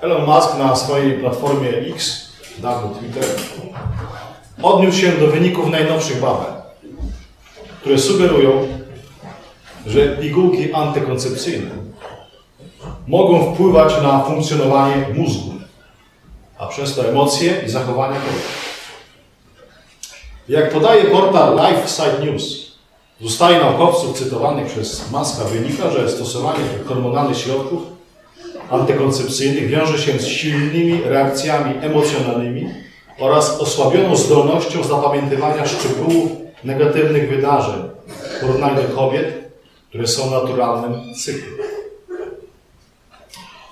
Elon Musk na swojej platformie X, dawny Twitter, odniósł się do wyników najnowszych badań, które sugerują, że pigułki antykoncepcyjne mogą wpływać na funkcjonowanie mózgu, a przez to emocje i zachowania kobiet. Jak podaje portal LifeSite News, z ustali naukowców cytowanych przez Maska wynika, że stosowanie hormonalnych środków antykoncepcyjnych wiąże się z silnymi reakcjami emocjonalnymi oraz osłabioną zdolnością zapamiętywania szczegółów negatywnych wydarzeń w porównaniu do kobiet, które są naturalnym cyklem.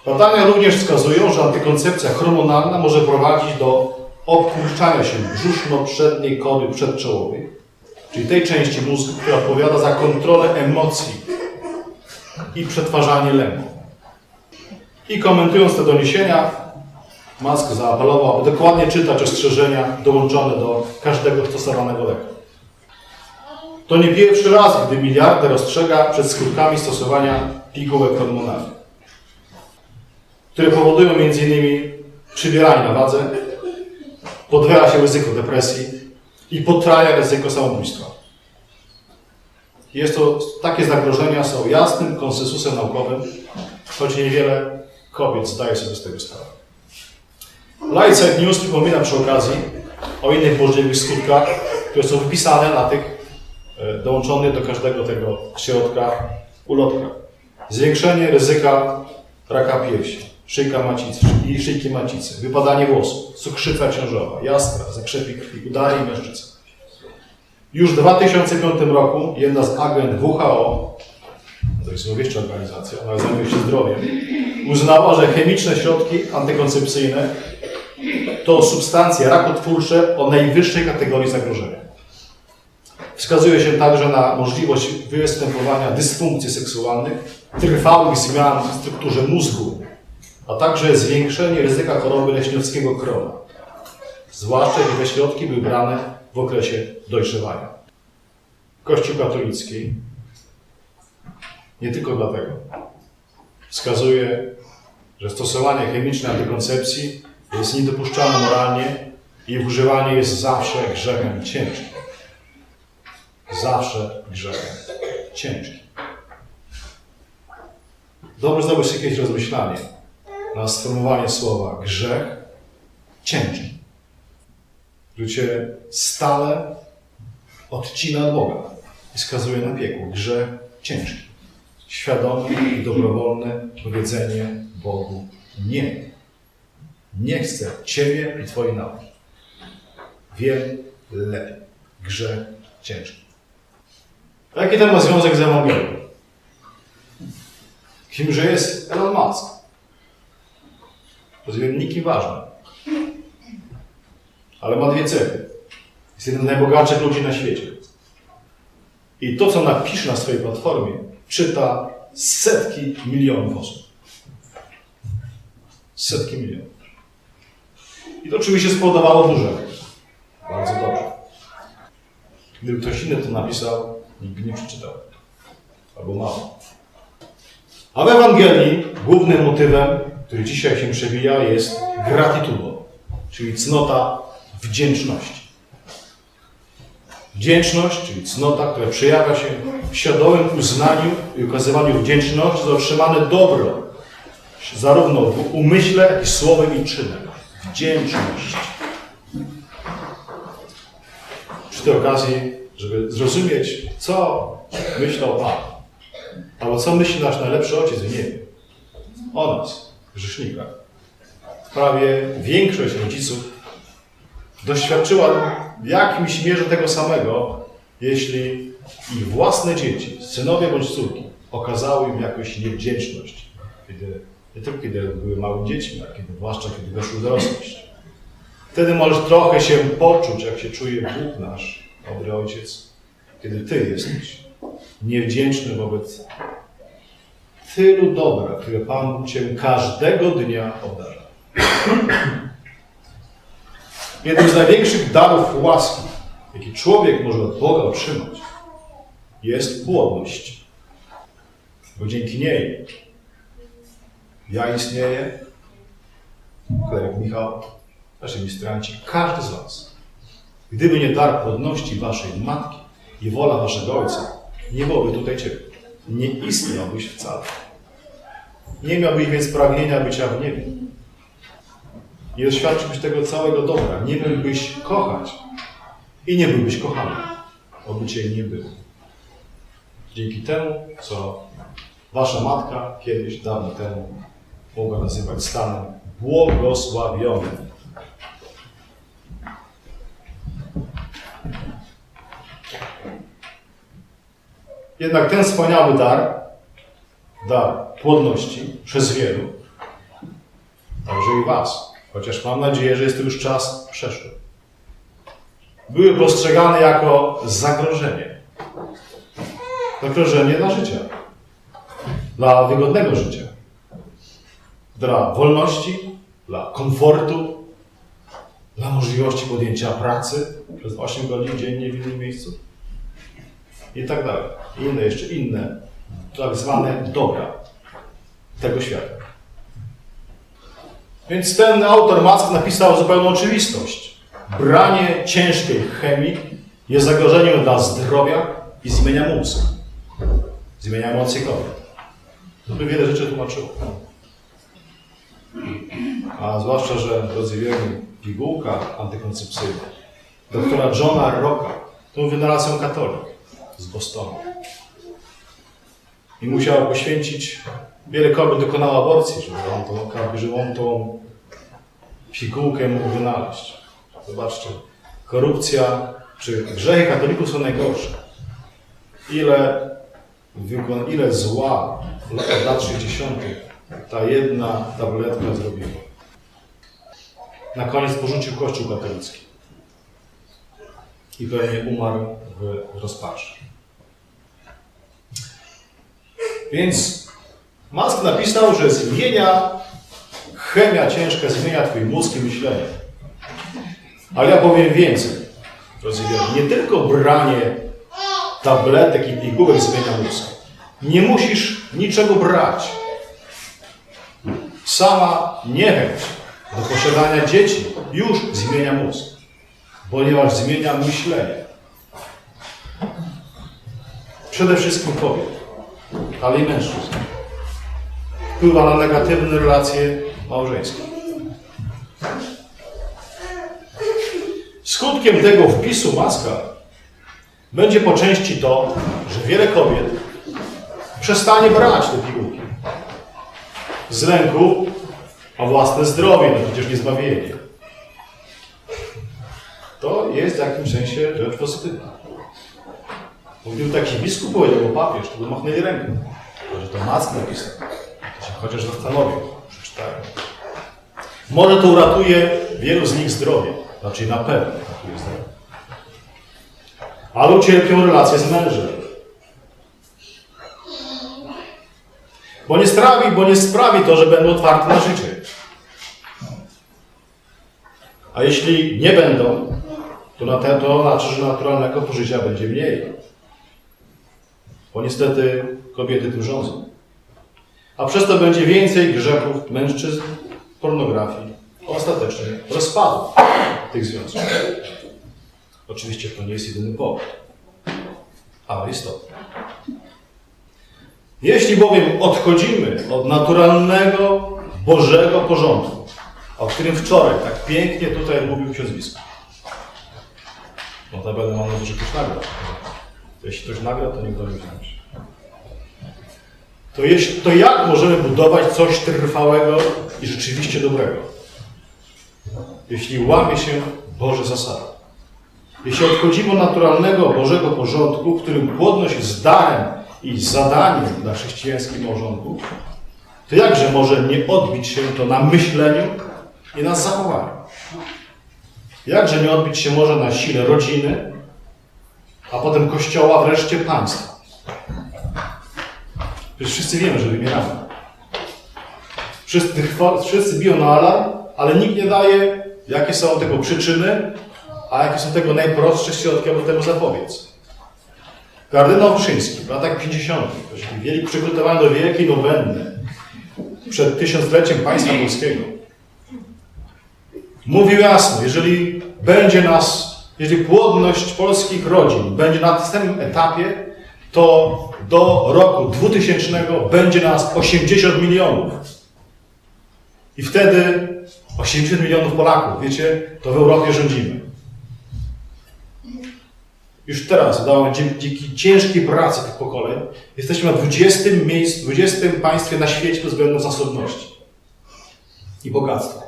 Badania również wskazują, że antykoncepcja hormonalna może prowadzić do obkurczania się brzuszno-przedniej kory przedczołowej, czyli tej części mózgu, która odpowiada za kontrolę emocji i przetwarzanie lęku. I komentując te doniesienia, Musk zaapelował, aby dokładnie czytać ostrzeżenia dołączone do każdego stosowanego leku. To nie pierwszy raz, gdy miliarder ostrzega przed skutkami stosowania pigułek hormonalnych, które powodują m.in. przybieranie na wadze, podwaja się ryzyko depresji i potraja ryzyko samobójstwa. Jest to, takie zagrożenia są jasnym konsensusem naukowym, choć niewiele kobiet zdaje sobie z tego sprawę. Lightside News przypomina przy okazji o innych możliwych skutkach, które są wypisane na tych e, dołączonych do każdego tego środka ulotkach. Zwiększenie ryzyka raka piersi, szyjka macicy i szyjki macicy, wypadanie włosów, cukrzyca ciążowa, jaskra, zakrzepy krwi, udary i mężczyzn. Już w 2005 roku jedna z agent WHO, złowieszcza organizacja, ona zajmuje się zdrowiem, uznała, że chemiczne środki antykoncepcyjne to substancje rakotwórcze o najwyższej kategorii zagrożenia. Wskazuje się także na możliwość występowania dysfunkcji seksualnych, trwałych zmian w strukturze mózgu, a także zwiększenie ryzyka choroby leśniowskiego krona, zwłaszcza jeśli te środki były brane w okresie dojrzewania. Kościół katolicki nie tylko dlatego wskazuje, że stosowanie chemicznej antykoncepcji jest niedopuszczalne moralnie i używanie jest zawsze grzechem ciężkim. Zawsze grzechem ciężkim. Dobrze zdobyć jakieś rozmyślanie na sformułowanie słowa grzech ciężki, który cię stale odcina od Boga i skazuje na piekło. Grzech ciężki. Świadome i dobrowolne powiedzenie Bogu nie. Nie chcę Ciebie i Twojej nauki. Wiem lepiej. Grzech ciężki. Jaki ten ma związek z Ewangelią? Kimże jest Elon Musk? To jest nikim ważny. Ale ma dwie cechy. Jest jeden z najbogatszych ludzi na świecie. I to, co napisze na swojej platformie, czyta setki milionów osób. Setki milionów. I to oczywiście spowodowało duże. Bardzo dobrze. Gdyby ktoś inny to napisał, nikt nie przeczytał. Albo mało. A w Ewangelii głównym motywem, który dzisiaj się przewija, jest gratitudo, czyli cnota wdzięczności. Wdzięczność, czyli cnota, która przejawia się w świadomym uznaniu i okazywaniu wdzięczności za otrzymane dobro, zarówno w umyśle, jak i słowem i czynem. Wdzięczność. Przy tej okazji, żeby zrozumieć, co myślał Pan, albo co myśli nasz najlepszy Ojciec w niebie o nas, grzesznikach. Prawie większość rodziców doświadczyła w jakimś mierze tego samego, jeśli ich własne dzieci, synowie bądź córki, okazały im jakąś niewdzięczność, kiedy, nie tylko kiedy były małymi dziećmi, ale kiedy, zwłaszcza kiedy weszły w dorosłość. Wtedy możesz trochę się poczuć, jak się czuje Bóg nasz, dobry Ojciec, kiedy Ty jesteś niewdzięczny wobec tylu dobra, które Pan Cię każdego dnia obdarza. Jednym z największych darów łaski, jaki człowiek może od Boga otrzymać, jest płodność. Bo dzięki niej ja istnieję, kleryk Michał, nasi ministranci, każdy z Was. Gdyby nie dar płodności Waszej matki i wola Waszego Ojca, nie byłoby tutaj Ciebie. Nie istniałbyś wcale. Nie miałbyś więc pragnienia bycia w niebie. Nie doświadczyłbyś tego całego dobra. Nie mógłbyś kochać i nie byłbyś kochany, oby Cię nie było. Dzięki temu, co Wasza matka kiedyś, dawno temu, mogła nazywać stanem błogosławionym. Jednak ten wspaniały dar, dar płodności przez wielu, także i Was, chociaż mam nadzieję, że jest to już czas przeszły, były postrzegane jako zagrożenie. Zagrożenie dla życia, dla wygodnego życia, dla wolności, dla komfortu, dla możliwości podjęcia pracy przez 8 godzin dziennie w innym miejscu i tak dalej. I inne, jeszcze inne, tak zwane dobra tego świata. Więc ten autor Mask napisał zupełną oczywistość. Branie ciężkiej chemii jest zagrożeniem dla zdrowia i zmienia mózg. Zmienia emocje kobiet. To by wiele rzeczy tłumaczyło. A zwłaszcza, że drodzy wierni, pigułka antykoncepcyjna doktora Johna Rocka, to wynalazł katolik z Bostonu. I musiał poświęcić, wiele kobiet dokonało aborcji, żeby on tą, żeby on tą pigułkę mógł wynaleźć. Zobaczcie, korupcja czy grzechy katolików są najgorsze. Ile, ile zła od lat 60. ta jedna tabletka zrobiła. Na koniec porzucił Kościół katolicki i pewnie umarł w rozpaczy. Więc Musk napisał, że zmienia chemia ciężka, zmienia Twój mózg i myślenie. Ale ja powiem więcej. Nie tylko branie tabletek i pigułek zmienia mózg. Nie musisz niczego brać. Sama niechęć do posiadania dzieci już zmienia mózg, ponieważ zmienia myślenie. Przede wszystkim kobiet, ale i mężczyzn. Wpływa na negatywne relacje małżeńskie. Skutkiem tego wpisu maska będzie po części to, że wiele kobiet przestanie brać te pigułki z lęku o własne zdrowie, no przecież nie zbawienie. To jest w jakimś sensie rzecz pozytywna. Mówił taki biskup, powiedział, bo papież, to machnęli ręką. Że to Mask napisał. To się chociaż zastanowił, przeczytałem. Może to uratuje wielu z nich zdrowie. Znaczy na pewno uratuje zdrowie. Ale ucierpią relacje z mężem. Bo nie sprawi, bo nie sprawi to, że będą otwarte na życie. A jeśli nie będą, to, na te, to znaczy, że naturalnego pożycia będzie mniej. Bo niestety kobiety tym rządzą. A przez to będzie więcej grzechów mężczyzn, pornografii, ostatecznie rozpadu tych związków. Oczywiście to nie jest jedyny powód, ale istotny. Jeśli bowiem odchodzimy od naturalnego, Bożego porządku, o którym wczoraj tak pięknie tutaj mówił ksiądz biskup. Notabene mam nadzieję, że ktoś Jeśli ktoś nagra, to niech do mnie wziąć. To, jeśli, to jak możemy budować coś trwałego i rzeczywiście dobrego? Jeśli łamie się Boże zasady. Jeśli odchodzimy od naturalnego Bożego porządku, w którym płodność jest darem i zadaniem dla chrześcijańskich małżonków, to jakże może nie odbić się to na myśleniu i na zachowaniu? Jakże nie odbić się może na sile rodziny, a potem kościoła, wreszcie państwa? Przecież wszyscy wiemy, że wymieramy. Wszyscy, wszyscy biją na alarm, ale nikt nie daje, jakie są tego przyczyny, a jakie są tego najprostsze środki, aby temu zapobiec. Kardynał Wyszyński w latach 50. Właściwie wieli przygotowani do wielkiej nowenny przed tysiącleciem państwa polskiego. mówił jasno, jeżeli będzie nas, jeżeli płodność polskich rodzin będzie na następnym etapie, to do roku 2000 będzie nas 80 milionów. I wtedy 80 milionów Polaków, wiecie, to w Europie rządzimy. Już teraz, udało dzięki ciężkiej pracy tych pokoleń, jesteśmy na 20 miejscu, 20 państwie na świecie pod względem zasobności i bogactwa.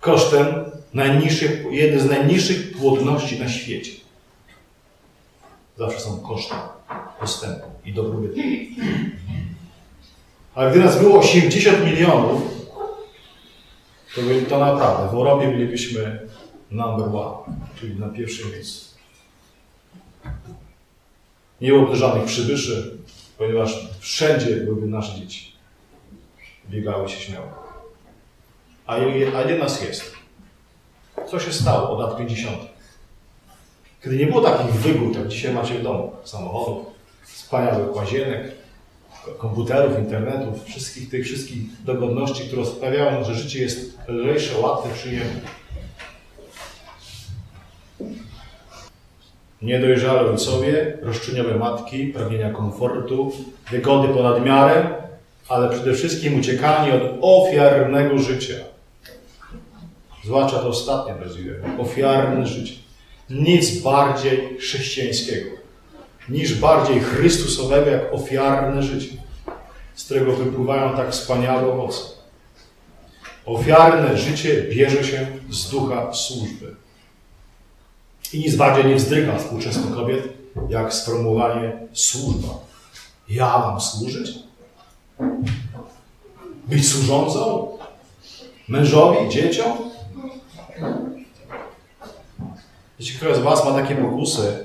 Kosztem najniższych, jednej z najniższych płodności na świecie. Zawsze są koszty postępu i dobrobytu. Ale gdy nas było 80 milionów, to, to naprawdę w Europie bylibyśmy number one, czyli na pierwszym miejscu. Nie byłoby żadnych przybyszy, ponieważ wszędzie byłyby nasze dzieci. Biegały się śmiało. A a ile nas jest? Co się stało od lat 50? Kiedy nie było takich wygód, jak dzisiaj macie w domu. Samochodów, wspaniałych łazienek, komputerów, internetów, wszystkich tych wszystkich dogodności, które sprawiają, że życie jest lżejsze, łatwe, przyjemne. Niedojrzałe ojcowie, roszczeniowe matki, pragnienia komfortu, wygody ponad miarę, ale przede wszystkim uciekanie od ofiarnego życia. Zwłaszcza to ostatnie rozwijamy. Ofiarne życie. Nic bardziej chrześcijańskiego niż bardziej Chrystusowego jak ofiarne życie, z którego wypływają tak wspaniałe owoce. Ofiarne życie bierze się z ducha służby. I nic bardziej nie wzdryga współczesnych kobiet, jak sformułowanie służba. Ja mam służyć? Być służącą? Mężowi, dzieciom? Jeśli ktoś z Was ma takie pokusy,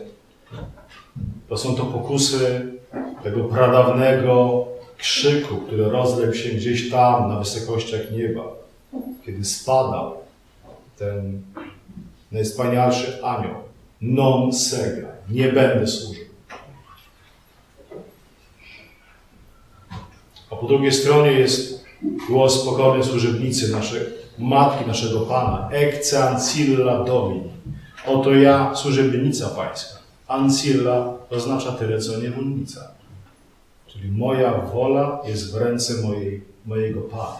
to są to pokusy tego pradawnego krzyku, który rozległ się gdzieś tam na wysokościach nieba, kiedy spadał ten najwspanialszy anioł. Non sega, nie będę służył. A po drugiej stronie jest głos pokornej służebnicy naszej matki, naszego Pana. Ecce ancilla domini. Oto ja, służebnica pańska. Ancilla oznacza tyle, co niewolnica. Czyli moja wola jest w ręce mojej, mojego Pana.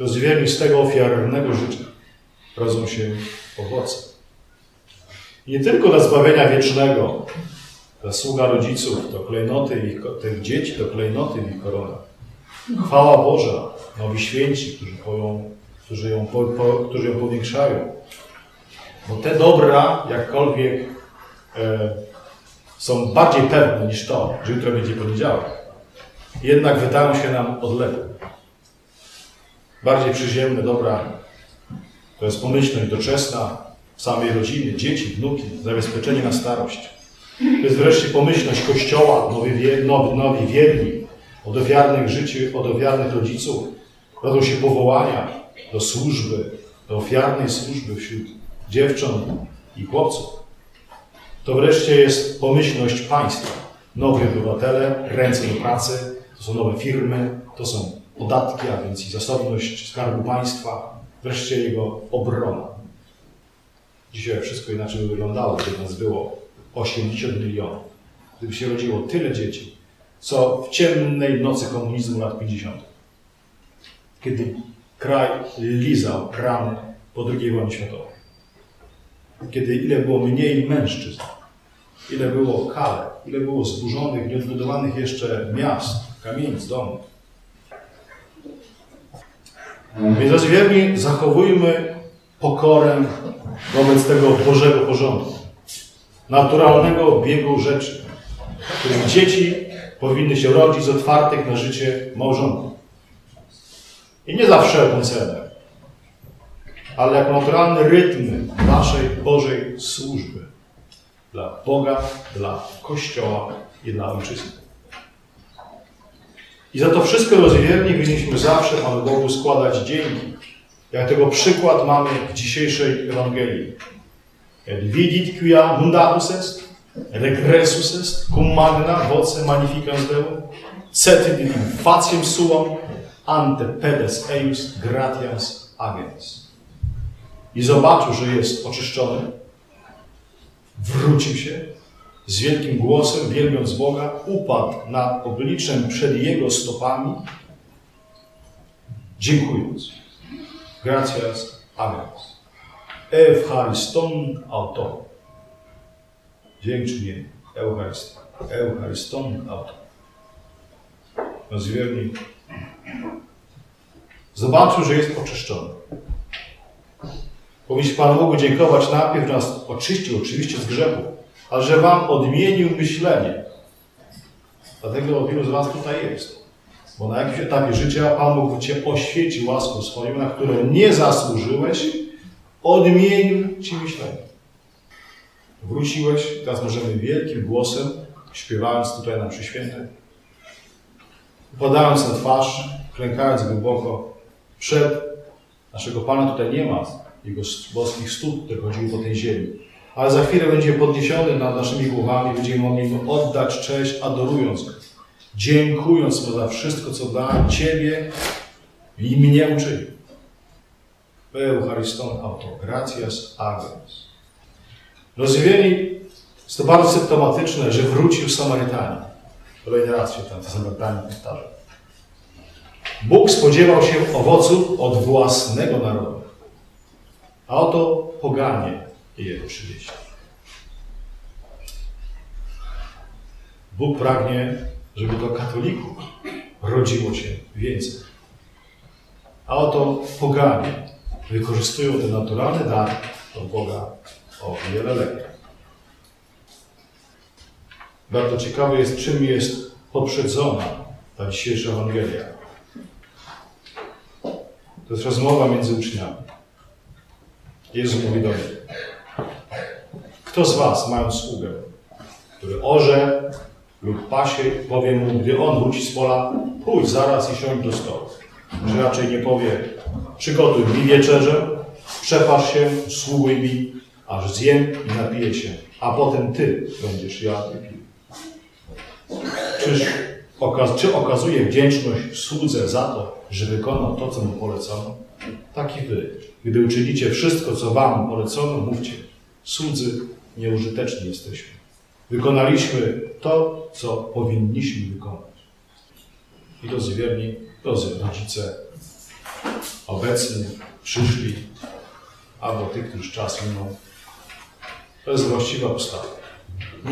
Rozwijamy z tego ofiarnego życia. Rodzą się owoce. Nie tylko dla zbawienia wiecznego, dla sługa rodziców, to klejnoty ich, tych dzieci, to klejnoty w ich koronach. Chwała Boża, nowi święci, którzy, poją, którzy, ją, po, po, którzy ją powiększają. Bo te dobra, jakkolwiek e, są bardziej pewne niż to, że jutro będzie poniedziałek, jednak wydają się nam odległe. Bardziej przyziemne dobra to jest pomyślność doczesna samej rodziny, dzieci, wnuki, zabezpieczenie na starość. To jest wreszcie pomyślność Kościoła, nowi, nowi, nowi wierni, od ofiarnych życiu, od rodziców. Rodzą się powołania do służby, do ofiarnej służby wśród dziewcząt i chłopców. To wreszcie jest pomyślność państwa. Nowi obywatele, ręce do pracy, to są nowe firmy, to są podatki, a więc i zasobność skarbu państwa, wreszcie jego obrona. Dzisiaj wszystko inaczej by wyglądało, gdyby nas było 80 milionów. Gdyby się rodziło tyle dzieci, co w ciemnej nocy komunizmu lat 50. Kiedy kraj lizał rany po II wojnie światowej. Kiedy ile było mniej mężczyzn, ile było kale, ile było zburzonych, nieodbudowanych jeszcze miast, kamienic, domów. Więc drodzy wierni, zachowujmy pokorę wobec tego Bożego porządku, naturalnego biegu rzeczy, w którym dzieci powinny się rodzić z otwartych na życie małżonków. I nie za wszelką cenę, ale jako naturalny rytm naszej Bożej służby dla Boga, dla Kościoła i dla Ojczyzny. I za to wszystko rozwierni winniśmy zawsze Panu Bogu składać dzięki. Jak tego przykład mamy w dzisiejszej Ewangelii. Et vidit quia mundatus est, regressus est, cum magna voce magnificans Deum, cetit in faciem suam, ante pedes eius gratias agens. I zobaczył, że jest oczyszczony, wrócił się, z wielkim głosem, wielbiąc Boga, upadł na obliczem przed Jego stopami, dziękując. Gracias, agens. Euchariston auto. Dziękczynienie. Eucharyst. Euchariston auto. Rozwierni. Zobaczył, że jest oczyszczony. Powinniśmy Panu Bogu dziękować najpierw, że nas oczyścił oczywiście z grzechu, ale że Wam odmienił myślenie. Dlatego wielu z Was tutaj jest. Bo na jakimś etapie życia Pan Bóg Cię oświecił łaską swoją, na którą nie zasłużyłeś, odmienił Ci myślenie. Wróciłeś, teraz możemy wielkim głosem, śpiewając tutaj na mszy świętej, upadając na twarz, klękając głęboko przed naszego Pana tutaj nie ma Jego boskich stóp, które chodziły po tej ziemi. Ale za chwilę będzie podniesiony nad naszymi głowami, będziemy mogli Mu oddać cześć, adorując Go. Dziękując Mu za wszystko, co dla Ciebie i mnie uczynił. Euchariston auto, gratias agens. Rozwieli, jest to bardzo symptomatyczne, że wrócił Samarytanin. Kolejny raz się ten Samarytanin powtarza. Bóg spodziewał się owoców od własnego narodu, a oto poganie je przywieźli. Bóg pragnie, żeby do katolików rodziło się więcej. A oto poganie wykorzystują ten naturalny dar od Boga o wiele lepiej. Bardzo ciekawe jest, czym jest poprzedzona ta dzisiejsza Ewangelia. To jest rozmowa między uczniami. Jezus mówi do nich. Kto z was, mając sługę, który orze lub pasie, powie mu, gdy on wróci z pola, pójdź zaraz i siądź do stołu. Czy raczej nie powie, przygotuj mi wieczerzę, przepasz się, sługuj mi, aż zjem i napiję się, a potem ty będziesz jadł i pił. Czyż czy okazuje wdzięczność słudze za to, że wykonał to, co mu polecono? Tak i wy. Gdy uczynicie wszystko, co wam polecono, mówcie, słudzy nieużyteczni jesteśmy. Wykonaliśmy to, co powinniśmy wykonać. I drodzy wierni, drodzy rodzice, obecni, przyszli, albo tych, którzy czas minął, to jest właściwa postawa.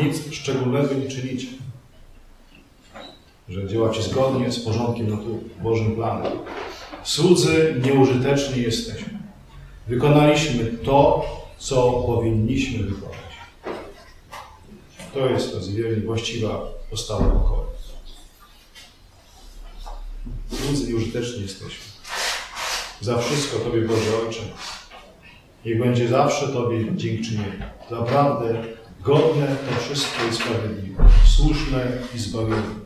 Nic szczególnego nie czynicie. Że działacie zgodnie z porządkiem natury, Bożym planem. Słudzy nieużyteczni jesteśmy. Wykonaliśmy to, co powinniśmy wykonać. To jest, rozwijanie właściwa postawa pokoju. Słudzy nieużyteczni jesteśmy. Za wszystko Tobie, Boże Ojcze. Niech będzie zawsze Tobie dziękczynienie. Naprawdę godne to wszystko i sprawiedliwe, słuszne i zbawienne.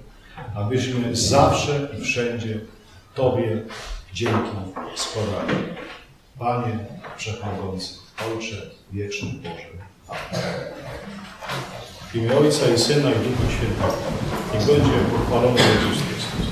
Abyśmy zawsze i wszędzie Tobie dzięki składali. Panie Wszechmogący, Ojcze Wieczny Boże. W imię Ojca i Syna i Ducha Świętego. Niech będzie pochwalony Jezus Chrystus.